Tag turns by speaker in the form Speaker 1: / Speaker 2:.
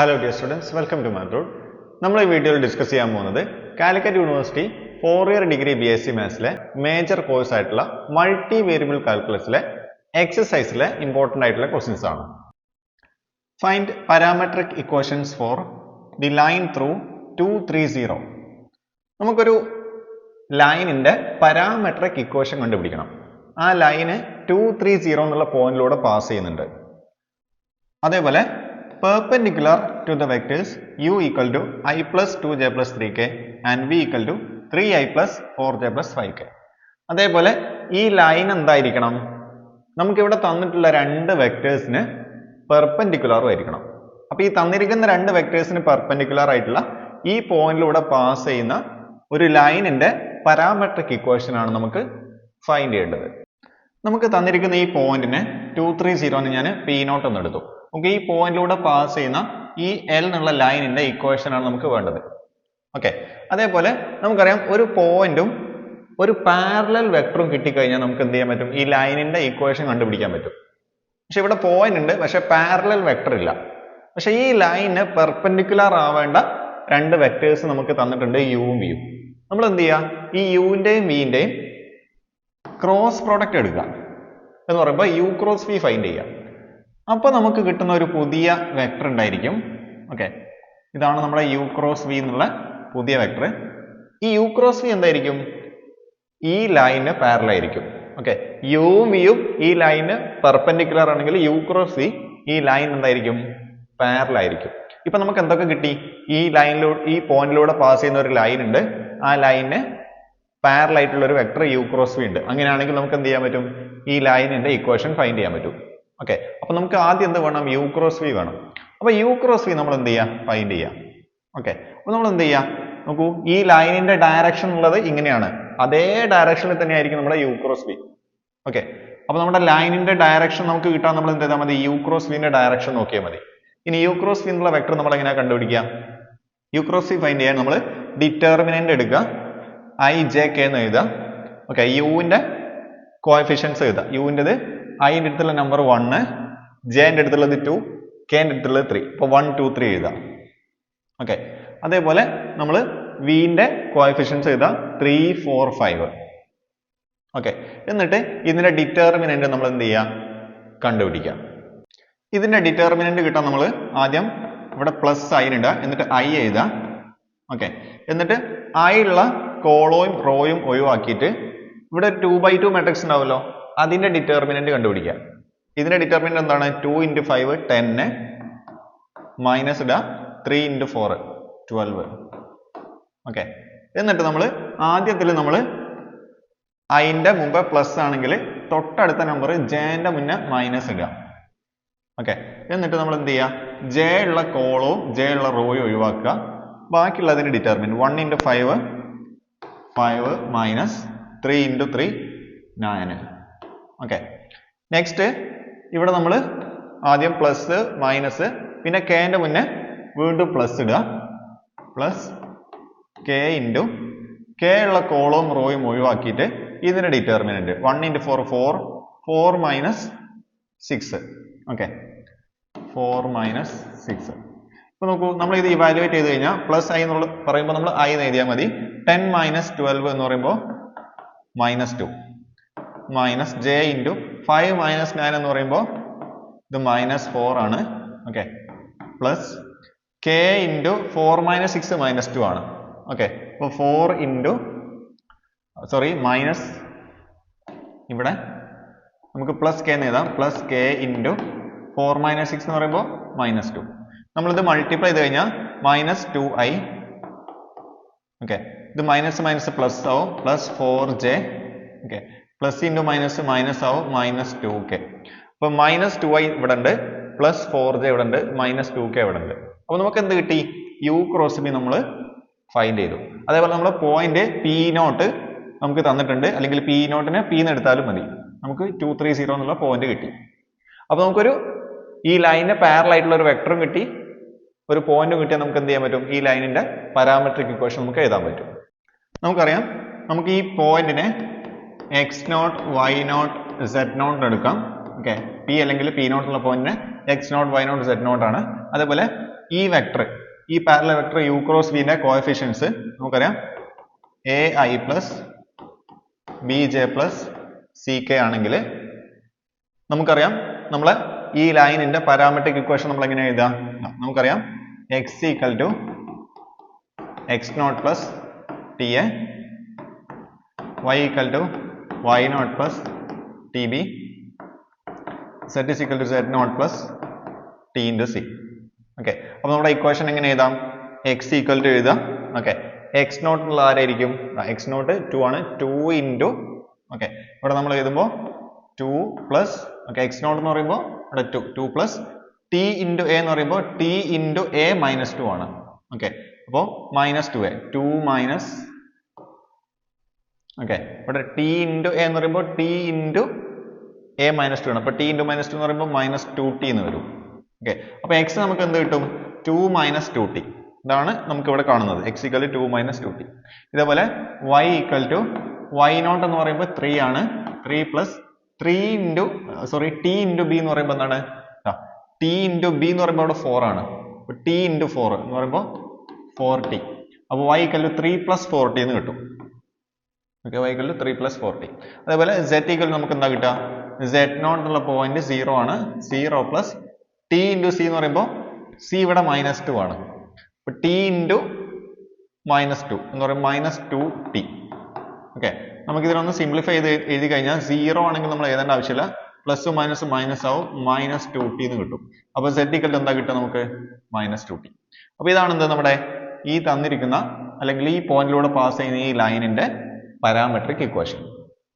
Speaker 1: Hello dear students welcome to മാത്രൂഡ് നമ്മൾ ഈ വീഡിയോയിൽ ഡിസ്കസ് ചെയ്യാൻ പോകുന്നത് Calicut university four year degree B S C മാത്സിലെ major course ആയിട്ടുള്ള മൾട്ടി വേരിയബിൾ കാൽക്കുലസിലെ എക്സസൈസിലെ ഇമ്പോർട്ടന്റ് ആയിട്ടുള്ള ക്വസ്റ്റ്യൻസ് ആണ്. Find parametric equations for the line through two three zero നമുക്കൊരു ലൈനിന്റെ പാരാമെട്രിക് ഇക്വേഷൻ കണ്ടുപിടിക്കണം. ആ ലൈന് ടു ത്രീ സീറോ എന്നുള്ള പോയിന്റിലൂടെ പാസ് ചെയ്യുന്നുണ്ട്. അതേപോലെ perpendicular to the vectors u equal to i plus two j plus three k and v equal plus three i plus four j plus five k അതേപോലെ ഈ line എന്തായിരിക്കണം? നമുക്കിവിടെ തന്നിട്ടുള്ള രണ്ട് വെക്ടേഴ്സിന് പെർപെൻഡിക്കുലറും ആയിരിക്കണം. അപ്പോൾ ഈ തന്നിരിക്കുന്ന രണ്ട് വെക്ടേഴ്സിന് പെർപെൻഡിക്കുലർ ആയിട്ടുള്ള ഈ പോയിന്റിലൂടെ പാസ് ചെയ്യുന്ന ഒരു ലൈനിന്റെ പാരാമെട്രിക് ഇക്വേഷൻ ആണ് നമുക്ക് ഫൈൻഡ് ചെയ്യേണ്ടത്. നമുക്ക് തന്നിരിക്കുന്ന ഈ പോയിന്റിനെ ടു ത്രീ സീറോന്ന് ഞാൻ പി നോട്ട് എന്ന് എടുത്തു. നമുക്ക് ഈ പോയിന്റിലൂടെ പാസ് ചെയ്യുന്ന ഈ എൽ എന്നുള്ള ലൈനിന്റെ ഇക്വേഷൻ ആണ് നമുക്ക് വേണ്ടത്. ഓക്കെ അതേപോലെ നമുക്കറിയാം ഒരു പോയിന്റും ഒരു പാരലൽ വെക്ടറും കിട്ടിക്കഴിഞ്ഞാൽ നമുക്ക് എന്ത് ചെയ്യാൻ പറ്റും? ഈ ലൈനിന്റെ ഇക്വേഷൻ കണ്ടുപിടിക്കാൻ പറ്റും. പക്ഷെ ഇവിടെ പോയിന്റ് ഉണ്ട് പക്ഷെ പാരലൽ വെക്ടർ ഇല്ല. പക്ഷെ ഈ ലൈനിന് പെർപെൻഡിക്കുലർ ആവേണ്ട രണ്ട് വെക്ടേഴ്സ് നമുക്ക് തന്നിട്ടുണ്ട് യുവും വിയും നമ്മൾ എന്ത് ചെയ്യുക ഈ യുവിന്റെയും വിന്റെയും ക്രോസ് പ്രോഡക്റ്റ് എടുക്കുക. എന്ന് പറയുമ്പോൾ യു ക്രോസ് വി ഫൈൻഡ് ചെയ്യുക. അപ്പൊ നമുക്ക് കിട്ടുന്ന ഒരു പുതിയ വെക്ടർ ഉണ്ടായിരിക്കും ഓക്കെ ഇതാണ് നമ്മുടെ യു ക്രോസ് വി എന്നുള്ള പുതിയ വെക്ടർ. ഈ യു ക്രോസ് വി എന്തായിരിക്കും? ഈ ലൈന് പാരലായിരിക്കും ഓക്കെ യുവും വിയും ഈ ലൈന് പെർപെൻഡിക്കുലർ ആണെങ്കിൽ യു ക്രോസ് വി ഈ ലൈൻ എന്തായിരിക്കും? പാരലായിരിക്കും ഇപ്പൊ നമുക്ക് എന്തൊക്കെ കിട്ടി? ഈ ലൈനിലൂടെ ഈ പോയിന്റിലൂടെ പാസ് ചെയ്യുന്ന ഒരു ലൈൻ ഉണ്ട്. ആ ലൈന് പാരലായിട്ടുള്ള ഒരു വെക്ടർ യു ക്രോസ് വി ഉണ്ട്. അങ്ങനെയാണെങ്കിൽ നമുക്ക് എന്ത് ചെയ്യാൻ പറ്റും? ഈ ലൈനിന്റെ ഇക്വേഷൻ ഫൈൻഡ് ചെയ്യാൻ പറ്റും. ഓക്കെ അപ്പൊ നമുക്ക് ആദ്യം എന്ത് വേണം? യു ക്രോസ് വി വേണം. അപ്പൊ യു ക്രോസ് വി നമ്മൾ എന്ത് ചെയ്യുക ഫൈൻഡ് ചെയ്യാം. ഓക്കെ അപ്പൊ നമ്മൾ എന്ത് ചെയ്യുക നോക്കൂ ഈ ലൈനിന്റെ ഡയറക്ഷൻ ഉള്ളത് ഇങ്ങനെയാണ്. അതേ ഡയറക്ഷനിൽ തന്നെയായിരിക്കും നമ്മുടെ യു ക്രോസ് വി ഓക്കെ അപ്പൊ നമ്മുടെ ലൈനിന്റെ ഡയറക്ഷൻ നമുക്ക് കിട്ടാൻ നമ്മൾ എന്ത് ചെയ്താൽ മതി? യു ക്രോസ് വിന്റെ ഡയറക്ഷൻ നോക്കിയാൽ മതി. ഇനി യു ക്രോസ് വി എന്നുള്ള വെക്ടർ നമ്മൾ എങ്ങനെയാ കണ്ടുപിടിക്കുക? യു ക്രോസ് വി ഫൈൻഡ് ചെയ്യാൻ നമ്മൾ ഡിറ്റർമിനന്റ് എടുക്കുക. ഐ ജെ കെ എന്ന് എഴുതുക. ഓക്കെ യുവിന്റെ കോഎഫിഷ്യൻസ് എഴുതുക. യുവിന്റെത് ഐന്റെ അടുത്തുള്ള നമ്പർ വണ്ണ് ജെന്റെ അടുത്തുള്ളത് ടു കെന്റെ അടുത്തുള്ളത് ത്രീ അപ്പോൾ വൺ ടു ത്രീ എഴുതാം. ഓക്കെ അതേപോലെ നമ്മൾ വിന്റെ കോയഫിഷ്യൻസ് എഴുതാം. ത്രീ ഫോർ ഫൈവ് ഓക്കെ എന്നിട്ട് ഇതിന്റെ ഡിറ്റർമിനന്റ് നമ്മൾ എന്ത് ചെയ്യുക കണ്ടുപിടിക്കുക ഇതിന്റെ ഡിറ്റർമിനന്റ് കിട്ടാൻ നമ്മൾ ആദ്യം ഇവിടെ പ്ലസ് സൈൻ ഇടുക. എന്നിട്ട് ഐ എഴുതുക ഓക്കെ എന്നിട്ട് ഐ ഉള്ള കോളോയും റോയും ഒഴിവാക്കിയിട്ട് ഇവിടെ ടു ബൈ ടു മാട്രിക്സ് ഉണ്ടാവുമല്ലോ. അതിന്റെ ഡിറ്റർമിനന്റ് കണ്ടുപിടിക്കുക ഇതിന്റെ ഡിറ്റർമിനന്റ് എന്താണ്? ടു ഇന്റു ഫൈവ് ടെന്ന് മൈനസ് ഇടുക three into four twelve okay എന്നിട്ട് നമ്മൾ ആദ്യത്തിൽ നമ്മൾ ഐന്റെ മുമ്പ് പ്ലസ് ആണെങ്കിൽ തൊട്ടടുത്ത നമ്പർ ജേന്റെ മുന്നേ മൈനസ് ഇടുക. ഓക്കെ എന്നിട്ട് നമ്മൾ എന്ത് ചെയ്യുക ജെ ഉള്ള കോളോ ജെ ഉള്ള റോയോ ഒഴിവാക്കുക. ബാക്കിയുള്ളതിന് determinant one into five five minus three into three nine okay next ഇവിടെ നമ്മൾ ആദ്യം പ്ലസ് മൈനസ് പിന്നെ കെന്റെ മുന്നേ വീണ്ടും പ്ലസ് ഇടുക. പ്ലസ് കെ ഇന്റു കെ ഉള്ള കോളവും റോയും ഒഴിവാക്കിയിട്ട് ഇതിന്റെ determinant one into four four four minus six okay four minus six ഇപ്പൊ നോക്കൂ നമ്മൾ ഇത് ഇവാലുവേറ്റ് ചെയ്ത് കഴിഞ്ഞാൽ പ്ലസ് ഐ എന്നുള്ള പറയുമ്പോൾ നമ്മൾ ഐ എന്ന് എഴുതിയാൽ മതി. ടെൻ മൈനസ് ട്വൽവ് എന്ന് പറയുമ്പോൾ minus two minus j into five minus nine എന്ന് പറയുമ്പോൾ ഇത് മൈനസ് ഫോർ ആണ്. Okay plus k into four minus six minus two ആണ്. ഓക്കെ അപ്പോൾ ഫോർ ഇന്റു സോറി മൈനസ് ഇവിടെ നമുക്ക് പ്ലസ് കെ എന്ന് എഴുതാം. Plus k into four minus six എന്ന് പറയുമ്പോൾ മൈനസ് ടു നമ്മളിത് മൾട്ടിപ്ലൈ ചെയ്ത് കഴിഞ്ഞാൽ മൈനസ് ടു ഐ ഓക്കെ ഇത് മൈനസ് മൈനസ് പ്ലസ് ആവും. Plus four j okay plus into minus minus ആവും മൈനസ് ടു കെ അപ്പൊ മൈനസ് ടു ഐ ഇവിടെ ഉണ്ട് പ്ലസ് ഫോർ ജെ ഇവിടെ ഉണ്ട് മൈനസ് ടു കെ ഇവിടെ ഉണ്ട് അപ്പൊ നമുക്ക് എന്ത് കിട്ടി? യു ക്രോസ് ബി നമ്മൾ ഫൈൻഡ് ചെയ്തു. അതേപോലെ നമ്മൾ പോയിന്റ് പി നോട്ട് നമുക്ക് തന്നിട്ടുണ്ട്. അല്ലെങ്കിൽ പി നോട്ടിനെ പി എന്ന് എടുത്താലും മതി. നമുക്ക് ടു ത്രീ സീറോ എന്നുള്ള പോയിന്റ് കിട്ടി. അപ്പോൾ നമുക്കൊരു ഈ ലൈനിന്റെ പാരലായിട്ടുള്ള ഒരു വെക്ടറും കിട്ടി. ഒരു പോയിന്റും കിട്ടിയാൽ നമുക്ക് എന്ത് ചെയ്യാൻ പറ്റും? ഈ ലൈനിന്റെ പാരാമെട്രിക് ഇക്വേഷൻ നമുക്ക് എഴുതാൻ പറ്റും. നമുക്കറിയാം നമുക്ക് ഈ പോയിന്റിനെ X naught Y naught Z naught എടുക്കാം. ഓക്കെ പി അല്ലെങ്കിൽ പി നോട്ട് ഉള്ള പോയിന്റിന് X naught Y naught Z naught ആണ്. അതേപോലെ ഈ വെക്ടർ ഈ പാരല വെക്ടർ യു ക്രോസ് വിന്റെ കോഎഫിഷ്യൻസ് നമുക്കറിയാം. A i plus b j plus c k ആണെങ്കിൽ നമുക്കറിയാം നമ്മൾ ഈ ലൈനിന്റെ പാരാമെട്രിക് ഇക്വേഷൻ നമ്മൾ എങ്ങനെ എഴുതാം നമുക്കറിയാം x equal to x naught plus t a y equal to y naught plus tb. z is equal to z naught plus t into c. Okay അപ്പോൾ നമ്മുടെ ഇക്വേഷൻ എങ്ങനെ എഴുതാം? എക്സ് ഈക്വൽ ടു എഴുതാം. Okay X naught ഉള്ള ആരായിരിക്കും? X naught two ആണ്. Two into okay ഇവിടെ നമ്മൾ എഴുതുമ്പോൾ two plus okay x naught എന്ന് പറയുമ്പോൾ ഇവിടെ two two plus t into a എന്ന് പറയുമ്പോൾ t into a minus two ആണ്. ഓക്കെ അപ്പോൾ minus two a two minus okay ഇവിടെ ടി ഇന്റു എ എന്ന് പറയുമ്പോൾ t into a minus two ആണ്. അപ്പോൾ ടി ഇന്റു മൈനസ് ടു എന്ന് പറയുമ്പോൾ മൈനസ് ടു ടി എന്ന് വരും. ഓക്കെ അപ്പോൾ എക്സ് നമുക്ക് എന്ത് കിട്ടും? ടു മൈനസ് ടു ടി ഇതാണ് നമുക്ക് ഇവിടെ കാണുന്നത് x equal to minus two t ഇതേപോലെ y equal to y naught എന്ന് പറയുമ്പോൾ ത്രീ ആണ്. Three plus three into sorry t into b എന്ന് പറയുമ്പോൾ എന്താണ്? ടി ഇന്റു ബി എന്ന് പറയുമ്പോൾ അവിടെ ഫോർ ആണ്. ടി ഇന്റു ഫോർ എന്ന് പറയുമ്പോൾ ഫോർ ടി അപ്പോൾ y equal to three plus four t എന്ന് കിട്ടും. Okay y equal to three plus four t അതേപോലെ സെറ്റ് ഈക്വൽ നമുക്ക് എന്താ കിട്ടുക? സെറ്റ് നോട്ട് ഉള്ള പോയിന്റ് സീറോ ആണ്. Zero plus t into c എന്ന് പറയുമ്പോൾ സി ഇവിടെ മൈനസ് ടു ആണ്. അപ്പോൾ ടി ഇന്റു മൈനസ് ടു എന്ന് പറയുമ്പോൾ മൈനസ് ടു ടി ഓക്കെ നമുക്കിതിനൊന്ന് സിംപ്ലിഫൈ ചെയ്ത് എഴുതി കഴിഞ്ഞാൽ സീറോ ആണെങ്കിൽ നമ്മൾ എഴുതേണ്ട ആവശ്യമില്ല. പ്ലസ് മൈനസ് മൈനസ് ആവും. മൈനസ് ടു ടി എന്ന് കിട്ടും. അപ്പോൾ സെറ്റ് ഈക്വൽ എന്താ കിട്ടുക നമുക്ക്? മൈനസ് ടു ടി അപ്പോൾ ഇതാണ് എന്ത് നമ്മുടെ ഈ തന്നിരിക്കുന്ന അല്ലെങ്കിൽ ഈ പോയിന്റിലൂടെ പാസ് ചെയ്യുന്ന ഈ ലൈനിന്റെ പാരാമെട്രിക് ഇക്വേഷൻ